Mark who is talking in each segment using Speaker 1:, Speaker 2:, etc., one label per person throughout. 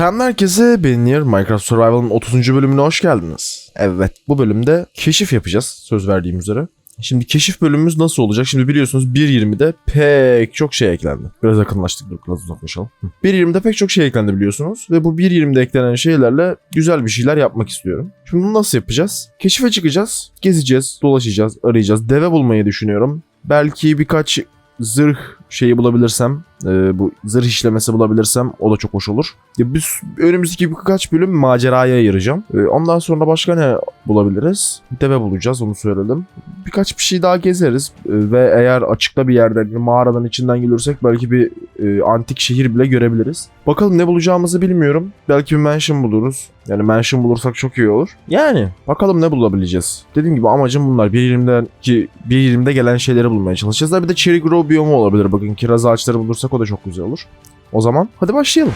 Speaker 1: Selam herkese, ben Nier. Minecraft Survival'ın 30. bölümüne hoş geldiniz. Evet, bu bölümde keşif yapacağız, söz verdiğim üzere. Şimdi keşif bölümümüz nasıl olacak? Şimdi biliyorsunuz 1.20'de pek çok şey eklendi. Biraz yakınlaştık, dur biraz uzaklaşalım. Hı. 1.20'de pek çok şey eklendi biliyorsunuz. Ve bu 1.20'de eklenen şeylerle güzel bir şeyler yapmak istiyorum. Şimdi bunu nasıl yapacağız? Keşife çıkacağız, gezeceğiz, dolaşacağız, arayacağız. Deve bulmayı düşünüyorum. Belki birkaç zırh şeyi bulabilirsem, e, bu zırh işlemesi bulabilirsem o da çok hoş olur. Ya biz önümüzdeki birkaç bölüm maceraya ayıracağım. E, ondan sonra başka ne bulabiliriz? Deve bulacağız onu söyledim. Birkaç bir şey daha gezeriz E, ve eğer açıkta bir yerden bir mağaradan içinden gelürsek belki bir e, antik şehir bile görebiliriz. Bakalım ne bulacağımızı bilmiyorum. Belki bir mansion buluruz. Yani mansion bulursak çok iyi olur. Yani bakalım ne bulabileceğiz. Dediğim gibi amacım bunlar. 1.20'den ki 1.20'de gelen şeyleri bulmaya çalışacağız. Bir de cherry grow biyomu olabilir. Bakın kiraz ağaçları bulursak o da çok güzel olur. O zaman hadi başlayalım.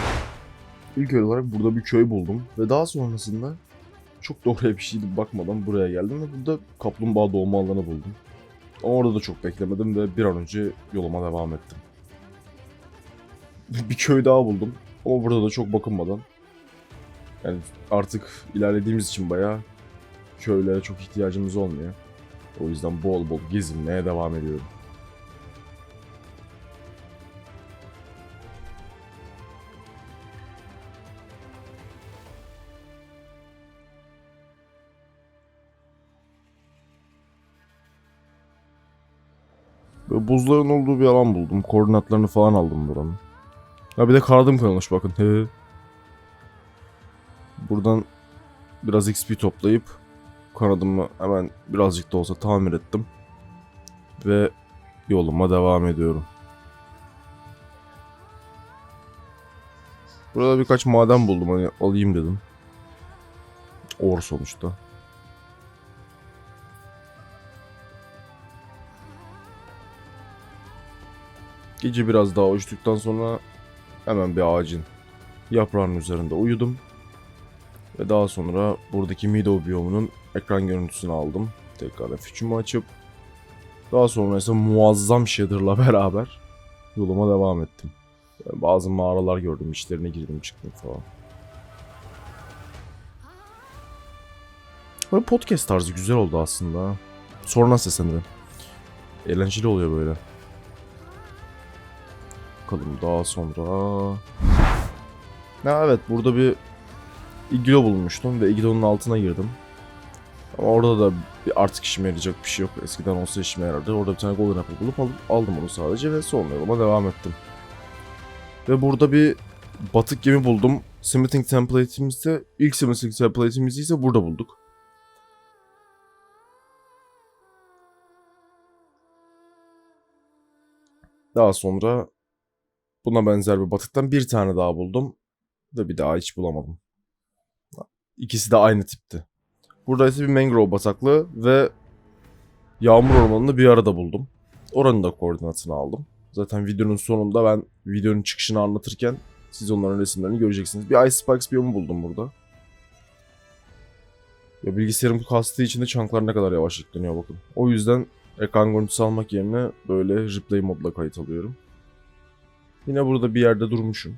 Speaker 1: İlk olarak burada bir köy buldum ve daha sonrasında çok da oraya bir şeydi bakmadan buraya geldim ve burada kaplumbağa doğma alanı buldum. Ama orada da çok beklemedim ve bir an önce yoluma devam ettim. bir köy daha buldum ama burada da çok bakınmadan yani artık ilerlediğimiz için bayağı köylere çok ihtiyacımız olmuyor. O yüzden bol bol gezinmeye devam ediyorum. Buzların olduğu bir alan buldum. Koordinatlarını falan aldım buranın. Ha bir de karadım kalmış bakın. He. Buradan biraz XP toplayıp kanadımı hemen birazcık da olsa tamir ettim. Ve yoluma devam ediyorum. Burada birkaç maden buldum hani alayım dedim. Or sonuçta. Gece biraz daha uçtuktan sonra hemen bir ağacın yaprağının üzerinde uyudum. Ve daha sonra buradaki Meadow biyomunun ekran görüntüsünü aldım. Tekrar F3'ümü açıp daha sonra ise muazzam shader'la beraber yoluma devam ettim. Bazı mağaralar gördüm, içlerine girdim çıktım falan. Böyle podcast tarzı güzel oldu aslında. Sonra seslenirim. Eğlenceli oluyor böyle. Bakalım daha sonra... Ha evet burada bir iglo bulmuştum ve iglonun altına girdim. Ama orada da artık işime yarayacak bir şey yok. Eskiden olsa işime yarardı. Orada bir tane golden apple bulup al- aldım onu sadece ve sonra yoluma devam ettim. Ve burada bir batık gemi buldum. Smithing template'imizde ilk smithing template'imizi ise burada bulduk. Daha sonra buna benzer bir batıktan bir tane daha buldum. Ve bir daha hiç bulamadım. İkisi de aynı tipti. Burada ise bir mangrove bataklığı ve yağmur ormanını bir arada buldum. Oranın da koordinatını aldım. Zaten videonun sonunda ben videonun çıkışını anlatırken siz onların resimlerini göreceksiniz. Bir Ice Spikes biyomu buldum burada. Ya bilgisayarım kastığı için de çanklar ne kadar yavaş yükleniyor bakın. O yüzden ekran görüntüsü almak yerine böyle replay modla kayıt alıyorum. Yine burada bir yerde durmuşum.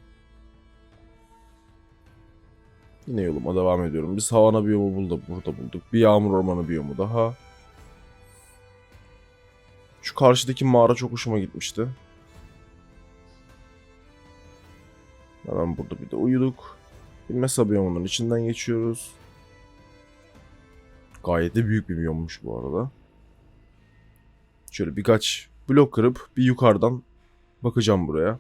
Speaker 1: Yine yoluma devam ediyorum. Bir savana biyomu buldu, burada bulduk. Bir yağmur ormanı biyomu daha. Şu karşıdaki mağara çok hoşuma gitmişti. Hemen burada bir de uyuduk. Bir mesa biyomunun içinden geçiyoruz. Gayet de büyük bir biyommuş bu arada. Şöyle birkaç blok kırıp bir yukarıdan bakacağım buraya.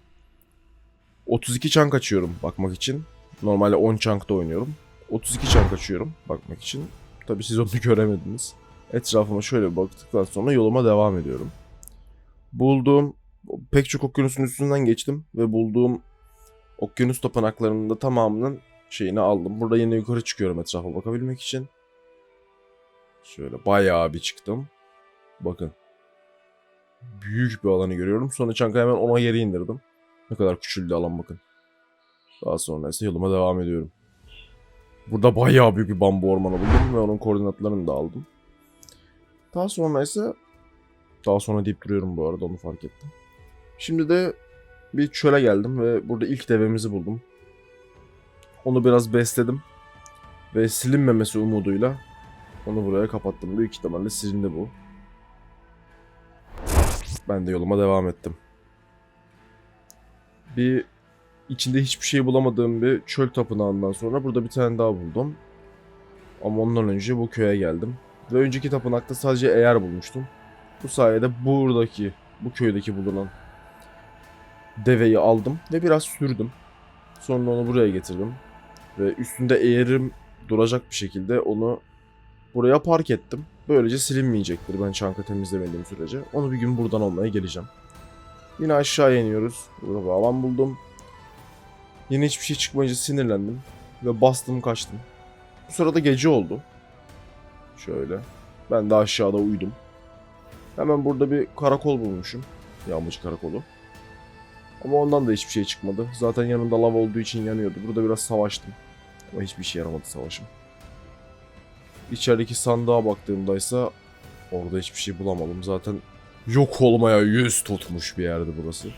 Speaker 1: 32 çank açıyorum bakmak için. Normalde 10 chunk'ta oynuyorum. 32 chunk açıyorum bakmak için. Tabi siz onu göremediniz. Etrafıma şöyle baktıktan sonra yoluma devam ediyorum. Bulduğum pek çok okyanusun üstünden geçtim ve bulduğum okyanus tapınaklarının da tamamının şeyini aldım. Burada yine yukarı çıkıyorum etrafa bakabilmek için. Şöyle bayağı bir çıktım. Bakın. Büyük bir alanı görüyorum. Sonra çankayı hemen ona geri indirdim. Ne kadar küçüldü alan bakın. Daha sonra ise yoluma devam ediyorum. Burada bayağı büyük bir bambu ormanı buldum ve onun koordinatlarını da aldım. Daha sonra ise daha sonra deyip duruyorum bu arada onu fark ettim. Şimdi de bir çöle geldim ve burada ilk devemizi buldum. Onu biraz besledim. Ve silinmemesi umuduyla onu buraya kapattım. Büyük ihtimalle silindi bu. Ben de yoluma devam ettim. Bir içinde hiçbir şey bulamadığım bir çöl tapınağından sonra burada bir tane daha buldum. Ama ondan önce bu köye geldim. Ve önceki tapınakta sadece eğer bulmuştum. Bu sayede buradaki, bu köydeki bulunan deveyi aldım ve biraz sürdüm. Sonra onu buraya getirdim. Ve üstünde eğerim duracak bir şekilde onu buraya park ettim. Böylece silinmeyecektir ben çanka temizlemediğim sürece. Onu bir gün buradan almaya geleceğim. Yine aşağı iniyoruz. Burada bir alan buldum. Yine hiçbir şey çıkmayınca sinirlendim. Ve bastım kaçtım. Bu sırada gece oldu. Şöyle. Ben de aşağıda uyudum. Hemen burada bir karakol bulmuşum. Yağmacı karakolu. Ama ondan da hiçbir şey çıkmadı. Zaten yanında lav olduğu için yanıyordu. Burada biraz savaştım. Ama hiçbir şey yaramadı savaşım. İçerideki sandığa baktığımdaysa orada hiçbir şey bulamadım. Zaten yok olmaya yüz tutmuş bir yerdi burası.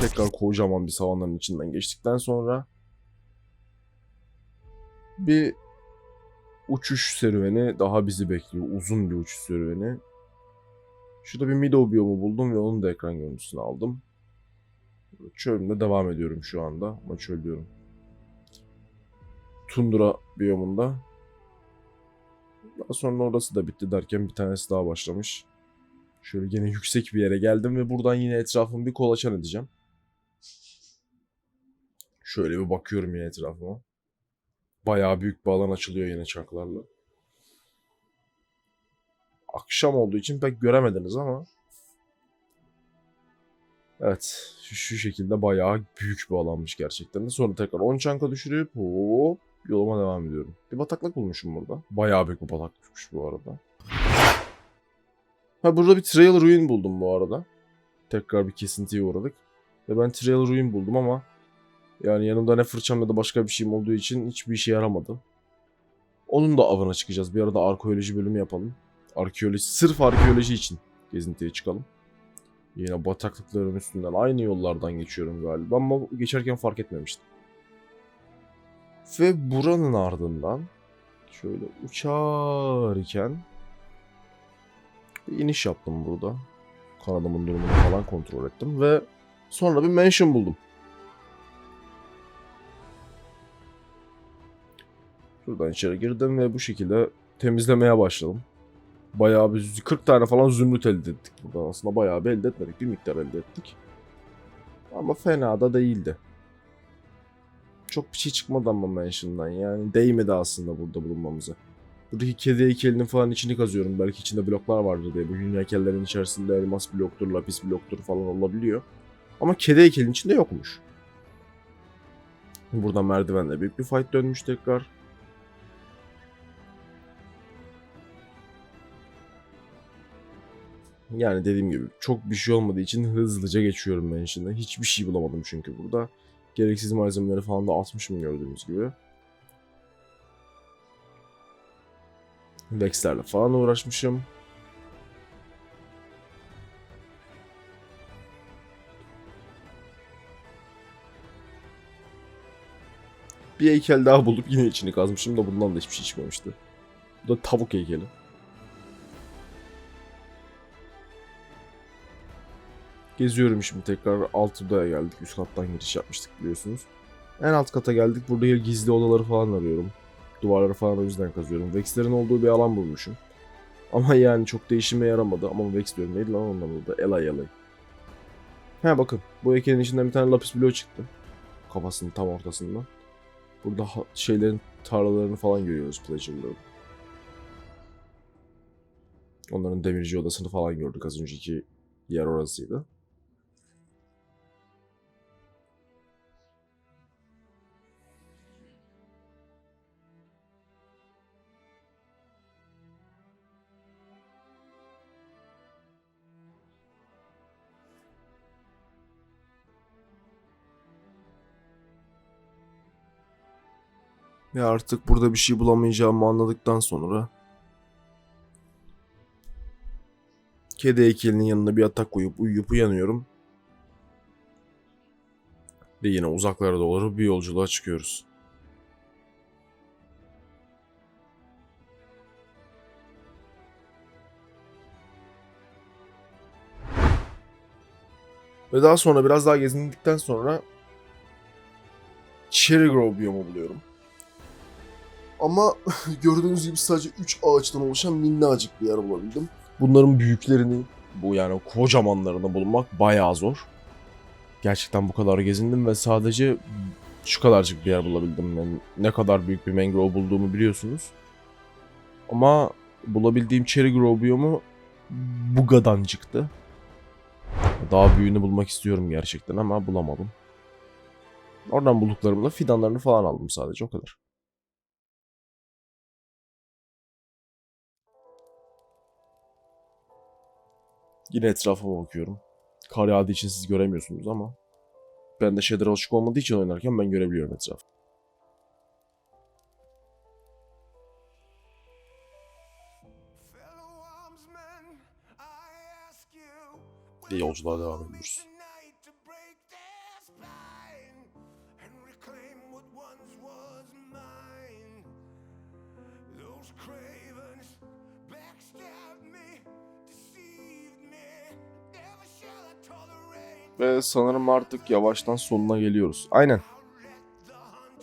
Speaker 1: Tekrar kocaman bir savanların içinden geçtikten sonra bir uçuş serüveni daha bizi bekliyor. Uzun bir uçuş serüveni. Şurada bir Meadow biyomu buldum ve onun da ekran görüntüsünü aldım. Çölümde devam ediyorum şu anda. Ama çöl diyorum. Tundra biyomunda. Daha sonra orası da bitti derken bir tanesi daha başlamış. Şöyle gene yüksek bir yere geldim ve buradan yine etrafımı bir kolaçan edeceğim. Şöyle bir bakıyorum yine etrafıma. Bayağı büyük bir alan açılıyor yine çaklarla. Akşam olduğu için pek göremediniz ama Evet. Şu, şu şekilde bayağı büyük bir alanmış gerçekten de. Sonra tekrar 10 çanka düşürüp hop yoluma devam ediyorum. Bir bataklık bulmuşum burada. Bayağı büyük bir bataklıkmış bu arada. Ha burada bir Trail Ruin buldum bu arada. Tekrar bir kesintiye uğradık. Ve ben Trail Ruin buldum ama yani yanımda ne fırçam ya da başka bir şeyim olduğu için hiçbir işe yaramadı. Onun da avına çıkacağız. Bir arada arkeoloji bölümü yapalım. Arkeoloji, sırf arkeoloji için gezintiye çıkalım. Yine bataklıkların üstünden aynı yollardan geçiyorum galiba ama geçerken fark etmemiştim. Ve buranın ardından şöyle uçar iken bir iniş yaptım burada. Kanadımın durumunu falan kontrol ettim ve sonra bir mansion buldum. Şuradan içeri girdim ve bu şekilde temizlemeye başladım. Bayağı bir 40 tane falan zümrüt elde ettik buradan. Aslında bayağı bir elde etmedik. Bir miktar elde ettik. Ama fena da değildi. Çok bir şey çıkmadı ama Mansion'dan. Yani değmedi aslında burada bulunmamıza. Buradaki kedi heykelinin falan içini kazıyorum. Belki içinde bloklar vardır diye. Bugün heykellerin içerisinde elmas bloktur, lapis bloktur falan olabiliyor. Ama kedi heykelin içinde yokmuş. Buradan merdivenle büyük bir fight dönmüş tekrar. Yani dediğim gibi çok bir şey olmadığı için hızlıca geçiyorum ben şimdi. Hiçbir şey bulamadım çünkü burada. Gereksiz malzemeleri falan da atmışım gördüğünüz gibi. Vex'lerle falan uğraşmışım. Bir heykel daha bulup yine içini kazmışım da bundan da hiçbir şey çıkmamıştı. Bu da tavuk heykeli. Geziyorum şimdi tekrar alt odaya geldik. Üst kattan giriş yapmıştık biliyorsunuz. En alt kata geldik. Burada gizli odaları falan arıyorum. Duvarları falan o yüzden kazıyorum. Vex'lerin olduğu bir alan bulmuşum. Ama yani çok değişime yaramadı. Ama Vex diyorum neydi lan adı? Elay Elay. He bakın. Bu heykelin içinden bir tane lapis bloğu çıktı. Kafasının tam ortasından. Burada şeylerin tarlalarını falan görüyoruz Pleasure'ların. Onların demirci odasını falan gördük az önceki yer orasıydı. Ve artık burada bir şey bulamayacağımı anladıktan sonra kedi heykelinin yanına bir yatak koyup uyuyup uyanıyorum. Ve yine uzaklara doğru bir yolculuğa çıkıyoruz. Ve daha sonra biraz daha gezindikten sonra Cherry Grove biyomu buluyorum. Ama gördüğünüz gibi sadece 3 ağaçtan oluşan minnacık bir yer bulabildim. Bunların büyüklerini, bu yani kocamanlarını bulmak bayağı zor. Gerçekten bu kadar gezindim ve sadece şu kadarcık bir yer bulabildim. Yani ne kadar büyük bir mangrove bulduğumu biliyorsunuz. Ama bulabildiğim Cherry Grove biyomu bu kadarcıktı. Daha büyüğünü bulmak istiyorum gerçekten ama bulamadım. Oradan bulduklarımla fidanlarını falan aldım sadece o kadar. Yine etrafıma bakıyorum. Kar yağdığı için siz göremiyorsunuz ama ben de şeylere alışık olmadığı için oynarken ben görebiliyorum etrafı.
Speaker 2: Fellow armsmen, I ask you,
Speaker 1: Ve yolculuğa devam ediyoruz. Ve sanırım artık yavaştan sonuna geliyoruz. Aynen.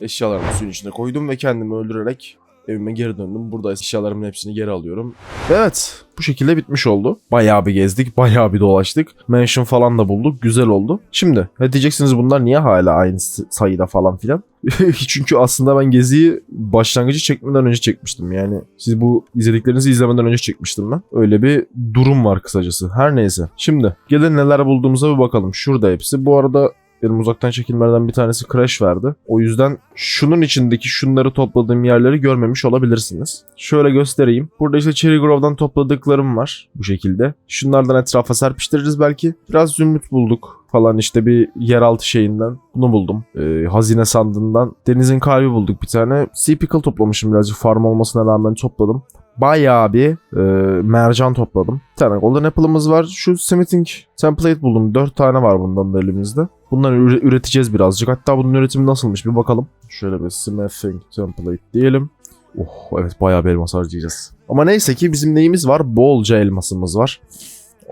Speaker 1: Eşyalarımı suyun içine koydum ve kendimi öldürerek evime geri döndüm. Burada eşyalarımın hepsini geri alıyorum. Ve evet bu şekilde bitmiş oldu. Bayağı bir gezdik, bayağı bir dolaştık. Mansion falan da bulduk. Güzel oldu. Şimdi diyeceksiniz bunlar niye hala aynı sayıda falan filan? Çünkü aslında ben geziyi başlangıcı çekmeden önce çekmiştim. Yani siz bu izlediklerinizi izlemeden önce çekmiştim ben. Öyle bir durum var kısacası. Her neyse. Şimdi gelin neler bulduğumuza bir bakalım. Şurada hepsi. Bu arada benim uzaktan çekilmelerden bir tanesi crash verdi. O yüzden şunun içindeki şunları topladığım yerleri görmemiş olabilirsiniz. Şöyle göstereyim. Burada işte Cherry Grove'dan topladıklarım var bu şekilde. Şunlardan etrafa serpiştiririz belki. Biraz zümrüt bulduk falan işte bir yeraltı şeyinden. Bunu buldum. Ee, hazine sandığından. Denizin kalbi bulduk bir tane. Sea Pickle toplamışım birazcık farm olmasına rağmen topladım. Bayağı bir e, mercan topladım. Bir tane Golden Apple'ımız var. Şu Smithing Template buldum. 4 tane var bundan da elimizde. Bunları üre- üreteceğiz birazcık. Hatta bunun üretimi nasılmış bir bakalım. Şöyle bir Smithing Template diyelim. Oh evet bayağı bir elmas harcayacağız. Ama neyse ki bizim neyimiz var? Bolca elmasımız var.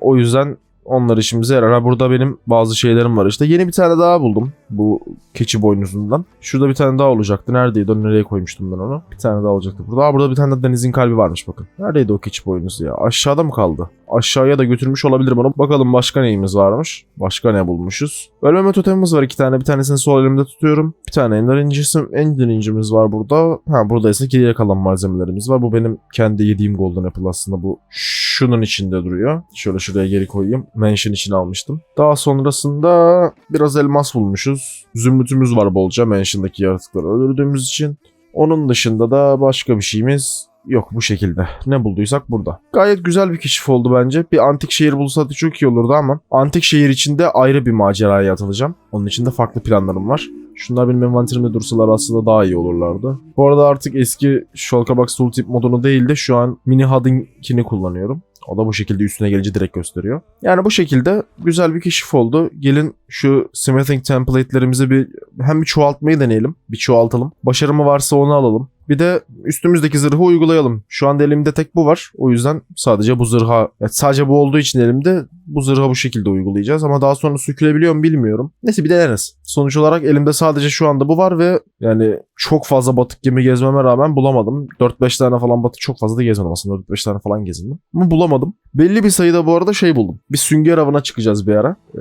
Speaker 1: O yüzden onlar işimize yarar. Burada benim bazı şeylerim var işte. Yeni bir tane daha buldum. Bu keçi boynuzundan. Şurada bir tane daha olacaktı. Neredeydi? Nereye koymuştum ben onu? Bir tane daha olacaktı. Burada, burada bir tane de denizin kalbi varmış bakın. Neredeydi o keçi boynuzu ya? Aşağıda mı kaldı? Aşağıya da götürmüş olabilirim onu. Bakalım başka neyimiz varmış? Başka ne bulmuşuz? Ölmeme totemimiz var iki tane. Bir tanesini sol elimde tutuyorum. Bir tane ender incisi, ender incimiz var burada. Ha burada ise geriye kalan malzemelerimiz var. Bu benim kendi yediğim golden apple aslında. Bu şunun içinde duruyor. Şöyle şuraya geri koyayım. Mansion için almıştım. Daha sonrasında biraz elmas bulmuşuz. Zümrütümüz var bolca Mansion'daki yaratıkları öldürdüğümüz için. Onun dışında da başka bir şeyimiz yok bu şekilde. Ne bulduysak burada. Gayet güzel bir keşif oldu bence. Bir antik şehir bulsaydı çok iyi olurdu ama antik şehir içinde ayrı bir maceraya atılacağım. Onun için de farklı planlarım var. Şunlar benim envanterimde dursalar aslında daha iyi olurlardı. Bu arada artık eski Shulkerbox Tooltip modunu değil de şu an Mini HUD'ınkini kullanıyorum. O da bu şekilde üstüne gelince direkt gösteriyor. Yani bu şekilde güzel bir keşif oldu. Gelin şu smithing template'lerimizi bir hem bir çoğaltmayı deneyelim. Bir çoğaltalım. Başarımı varsa onu alalım. Bir de üstümüzdeki zırhı uygulayalım. Şu anda elimde tek bu var. O yüzden sadece bu zırha, evet sadece bu olduğu için elimde bu zırha bu şekilde uygulayacağız. Ama daha sonra sökülebiliyor mu bilmiyorum. Neyse bir deneriz. Sonuç olarak elimde sadece şu anda bu var ve yani çok fazla batık gemi gezmeme rağmen bulamadım. 4-5 tane falan batık çok fazla da gezmedim aslında. 4-5 tane falan gezindim. Ama bulamadım. Belli bir sayıda bu arada şey buldum. Bir sünger avına çıkacağız bir ara. Ee,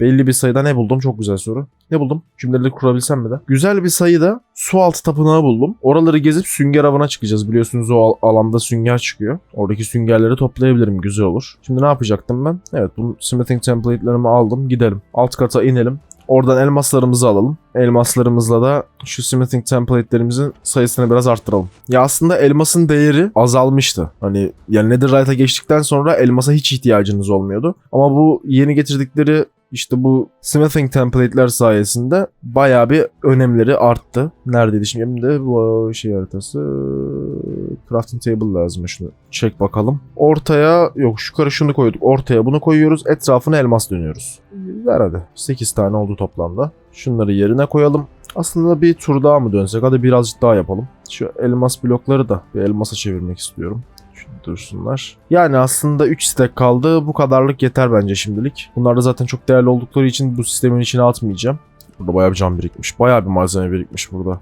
Speaker 1: belli bir sayıda ne buldum? Çok güzel soru. Ne buldum? Cümleleri kurabilsem mi de? Güzel bir sayıda su altı tapınağı buldum. Oraları gezip sünger avına çıkacağız. Biliyorsunuz o al- alanda sünger çıkıyor. Oradaki süngerleri toplayabilirim. Güzel olur. Şimdi ne yapacaktım ben? Evet bu smithing template'lerimi aldım. Gidelim. Alt kata inelim. Oradan elmaslarımızı alalım. Elmaslarımızla da şu smithing template'lerimizin sayısını biraz arttıralım. Ya aslında elmasın değeri azalmıştı. Hani yani Netherite'a geçtikten sonra elmasa hiç ihtiyacınız olmuyordu. Ama bu yeni getirdikleri işte bu smithing template'ler sayesinde bayağı bir önemleri arttı. Neredeydi şimdi de bu şey haritası crafting table lazım şunu çek bakalım. Ortaya yok şu karı şunu koyduk. Ortaya bunu koyuyoruz. Etrafına elmas dönüyoruz. Ver hadi. 8 tane oldu toplamda. Şunları yerine koyalım. Aslında bir tur daha mı dönsek? Hadi birazcık daha yapalım. Şu elmas blokları da bir elmasa çevirmek istiyorum. Dursunlar. Yani aslında 3 stack kaldı. Bu kadarlık yeter bence şimdilik. Bunlar da zaten çok değerli oldukları için bu sistemin içine atmayacağım. Burada bayağı bir cam birikmiş. Bayağı bir malzeme birikmiş burada.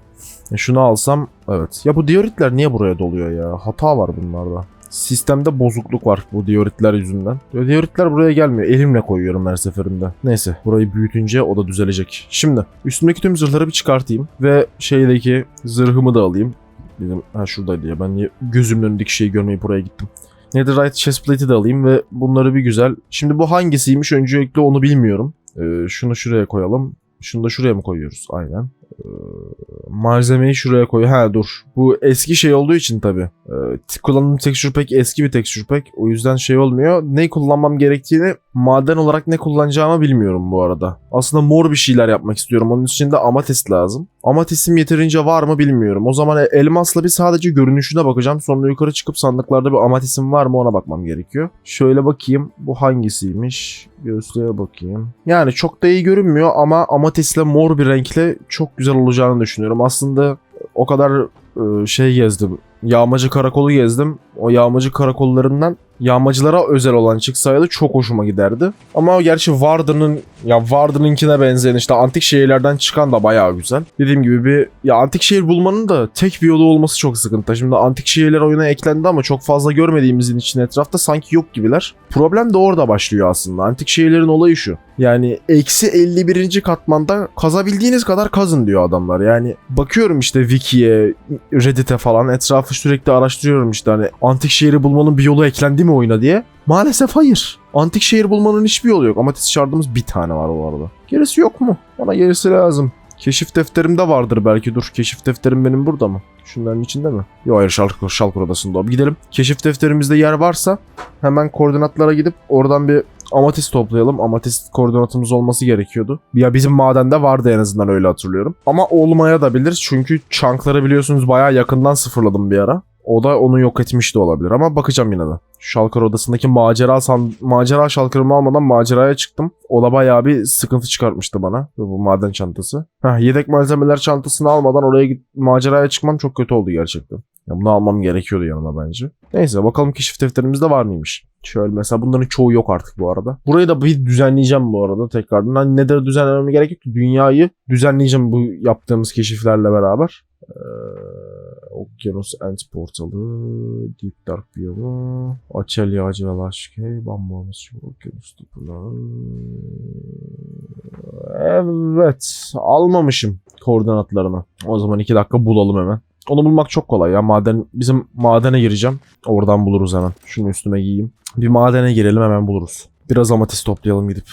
Speaker 1: E şunu alsam evet. Ya bu dioritler niye buraya doluyor ya? Hata var bunlarda. Sistemde bozukluk var bu dioritler yüzünden. Dioritler buraya gelmiyor. Elimle koyuyorum her seferinde. Neyse burayı büyütünce o da düzelecek. Şimdi üstümdeki tüm zırhları bir çıkartayım. Ve şeydeki zırhımı da alayım. Dedim ha şuradaydı ya ben niye gözümün önündeki şeyi görmeyip buraya gittim. Netherite chestplate'i de alayım ve bunları bir güzel. Şimdi bu hangisiymiş öncelikle onu bilmiyorum. Ee, şunu şuraya koyalım. Şunu da şuraya mı koyuyoruz? Aynen. Ee, malzemeyi şuraya koy. Ha dur. Bu eski şey olduğu için tabii. Ee, kullandığım texture pack eski bir texture pack. O yüzden şey olmuyor. Ne kullanmam gerektiğini maden olarak ne kullanacağımı bilmiyorum bu arada. Aslında mor bir şeyler yapmak istiyorum. Onun için de amatist lazım. Amatistim yeterince var mı bilmiyorum. O zaman elmasla bir sadece görünüşüne bakacağım. Sonra yukarı çıkıp sandıklarda bir amatisim var mı ona bakmam gerekiyor. Şöyle bakayım. Bu hangisiymiş? Göğüslere bakayım. Yani çok da iyi görünmüyor ama amatistle mor bir renkle çok güzel olacağını düşünüyorum. Aslında o kadar şey gezdim. Yağmacı karakolu gezdim. O yağmacı karakollarından yağmacılara özel olan çıksaydı çok hoşuma giderdi. Ama gerçi Varden'ın ya Varden'ınkine benzeyen işte antik şehirlerden çıkan da bayağı güzel. Dediğim gibi bir ya antik şehir bulmanın da tek bir yolu olması çok sıkıntı. Şimdi antik şehirler oyuna eklendi ama çok fazla görmediğimizin için etrafta sanki yok gibiler. Problem de orada başlıyor aslında. Antik şehirlerin olayı şu. Yani eksi 51. katmanda kazabildiğiniz kadar kazın diyor adamlar. Yani bakıyorum işte Wiki'ye, Reddit'e falan etrafı sürekli araştırıyorum işte hani antik şehri bulmanın bir yolu eklendi mi oyuna diye. Maalesef hayır. Antik şehir bulmanın hiçbir yolu yok. Amatist şardımız bir tane var bu arada. Gerisi yok mu? Bana gerisi lazım. Keşif defterimde vardır belki. Dur keşif defterim benim burada mı? Şunların içinde mi? Yok hayır Şalkur, Şalkur odasında. Bir gidelim. Keşif defterimizde yer varsa hemen koordinatlara gidip oradan bir amatist toplayalım. Amatist koordinatımız olması gerekiyordu. Ya bizim madende vardı en azından öyle hatırlıyorum. Ama olmaya da bilir çünkü chunkları biliyorsunuz bayağı yakından sıfırladım bir ara. O da onu yok etmiş de olabilir ama bakacağım yine de. Şalkar odasındaki macera san macera şalkarımı almadan maceraya çıktım. O da bayağı bir sıkıntı çıkartmıştı bana bu maden çantası. Heh, yedek malzemeler çantasını almadan oraya git maceraya çıkmam çok kötü oldu gerçekten. Ya bunu almam gerekiyordu yanıma bence. Neyse bakalım keşif defterimizde var mıymış. Şöyle mesela bunların çoğu yok artık bu arada. Burayı da bir düzenleyeceğim bu arada tekrardan. Hani ne de düzenlememe gerek yok ki. Dünyayı düzenleyeceğim bu yaptığımız keşiflerle beraber. Ee, Okyanus End Portalı, Deep Dark Biyomu, Açelya Ağacı ve Laşkey, Bambuğumuz Okyanus Tıpınağı. Evet, almamışım koordinatlarını. O zaman iki dakika bulalım hemen. Onu bulmak çok kolay ya. Maden bizim madene gireceğim. Oradan buluruz hemen. Şunu üstüme giyeyim. Bir madene girelim hemen buluruz. Biraz amatist toplayalım gidip.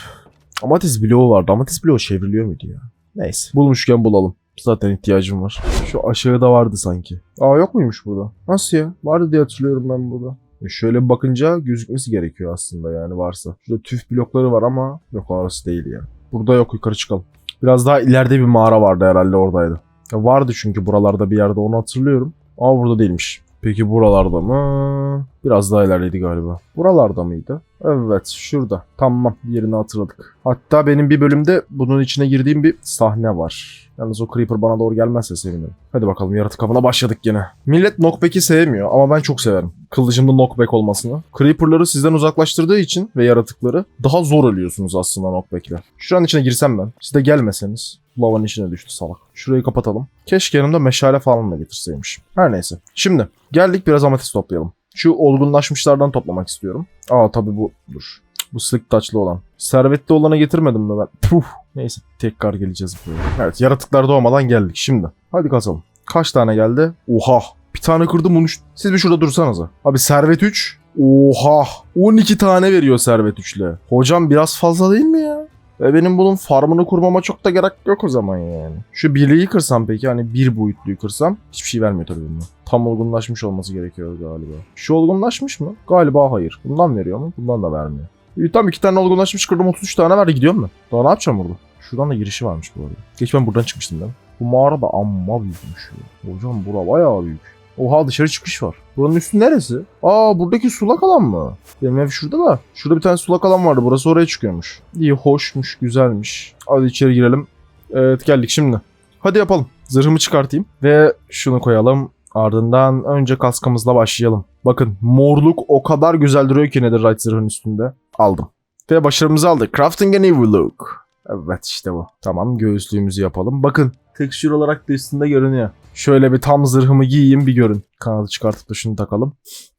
Speaker 1: Amatist bloğu vardı. Amatist bloğu çevriliyor muydu ya? Neyse. Bulmuşken bulalım. Zaten ihtiyacım var. Şu aşağıda vardı sanki. Aa yok muymuş burada? Nasıl ya? Vardı diye hatırlıyorum ben burada. E şöyle bakınca gözükmesi gerekiyor aslında yani varsa. Şurada tüf blokları var ama yok orası değil ya. Burada yok yukarı çıkalım. Biraz daha ileride bir mağara vardı herhalde oradaydı. Ya vardı çünkü buralarda bir yerde onu hatırlıyorum. Ama burada değilmiş. Peki buralarda mı? Biraz daha ilerideydi galiba. Buralarda mıydı? Evet şurada. Tamam yerini hatırladık. Hatta benim bir bölümde bunun içine girdiğim bir sahne var. Yalnız o Creeper bana doğru gelmezse sevinirim. Hadi bakalım yaratık avına başladık yine. Millet knockback'i sevmiyor ama ben çok severim. Kılıcımda knockback olmasını. Creeper'ları sizden uzaklaştırdığı için ve yaratıkları daha zor ölüyorsunuz aslında knockback'le. Şuranın içine girsem ben. Siz de gelmeseniz. Lavanın içine düştü salak. Şurayı kapatalım. Keşke yanımda meşale falan da getirseymişim. Her neyse. Şimdi geldik biraz ametist toplayalım. Şu olgunlaşmışlardan toplamak istiyorum. Aa tabi bu dur. Bu sık taçlı olan. Servetli olanı getirmedim mi ben? Puh. Neyse tekrar geleceğiz buraya. Evet yaratıklar doğmadan geldik şimdi. Hadi kasalım. Kaç tane geldi? Oha. Bir tane kırdım 13. Siz bir şurada dursanıza. Abi servet 3. Oha. 12 tane veriyor servet 3 ile. Hocam biraz fazla değil mi ya? Ve benim bunun farmını kurmama çok da gerek yok o zaman yani. Şu birliği kırsam peki hani bir boyutluyu kırsam hiçbir şey vermiyor tabii bundan. Tam olgunlaşmış olması gerekiyor galiba. Şu olgunlaşmış mı? Galiba hayır. Bundan veriyor mu? Bundan da vermiyor. İyi, tamam iki tane olgunlaşmış kırdım 33 tane var gidiyorum ben. Daha ne yapacağım burada? Şuradan da girişi varmış bu arada. Geç ben buradan çıkmıştım değil mi? Bu mağara da amma büyükmüş ya. Hocam bura bayağı büyük. Oha dışarı çıkış var. Buranın üstü neresi? Aa buradaki sulak alan mı? Benim ev şurada da. Şurada bir tane sulak alan vardı. Burası oraya çıkıyormuş. İyi hoşmuş güzelmiş. Hadi içeri girelim. Evet geldik şimdi. Hadi yapalım. Zırhımı çıkartayım. Ve şunu koyalım. Ardından önce kaskımızla başlayalım. Bakın morluk o kadar güzel duruyor ki Netherite zırhın üstünde. Aldım. Ve başarımızı aldık. Crafting an evil look. Evet işte bu. Tamam göğüslüğümüzü yapalım. Bakın tekstür olarak da üstünde görünüyor. Şöyle bir tam zırhımı giyeyim bir görün. Kanadı çıkartıp da şunu takalım.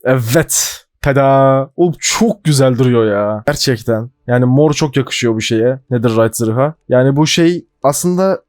Speaker 1: Evet. Tada. O çok güzel duruyor ya. Gerçekten. Yani mor çok yakışıyor bu şeye. Netherite zırha. Yani bu şey aslında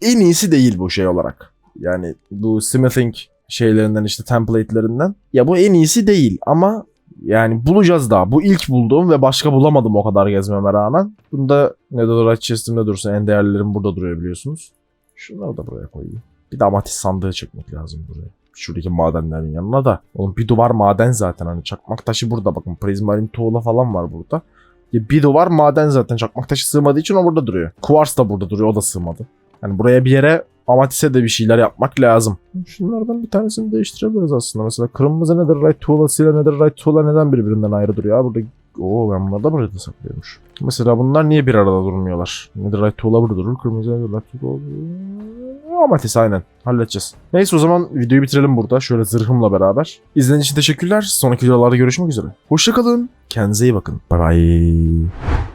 Speaker 1: en iyisi değil bu şey olarak. Yani bu smithing şeylerinden işte template'lerinden. Ya bu en iyisi değil ama yani bulacağız daha. Bu ilk bulduğum ve başka bulamadım o kadar gezmeme rağmen. Bunda Netherite chest'imde dursa en değerlilerim burada duruyor biliyorsunuz. Şunları da buraya koyayım. Bir de amatist sandığı çekmek lazım buraya. Şuradaki madenlerin yanına da. Oğlum bir duvar maden zaten hani çakmak taşı burada bakın. Prismarine tuğla falan var burada. Ya bir duvar maden zaten çakmak taşı sığmadığı için o burada duruyor. Kuvars da burada duruyor o da sığmadı. Yani buraya bir yere amatise de bir şeyler yapmak lazım. Şunlardan bir tanesini değiştirebiliriz aslında. Mesela kırmızı netherite tuğlasıyla netherite tuğla neden birbirinden ayrı duruyor? Ha, burada Oo ben bunları da burada saklıyormuş. Mesela bunlar niye bir arada durmuyorlar? Netherite tuğla burada durur. Kırmızı netherite tuğla Amatis aynen. Halledeceğiz. Neyse o zaman videoyu bitirelim burada. Şöyle zırhımla beraber. İzlediğiniz için teşekkürler. Sonraki videolarda görüşmek üzere. Hoşçakalın. Kendinize iyi bakın. Bye bye.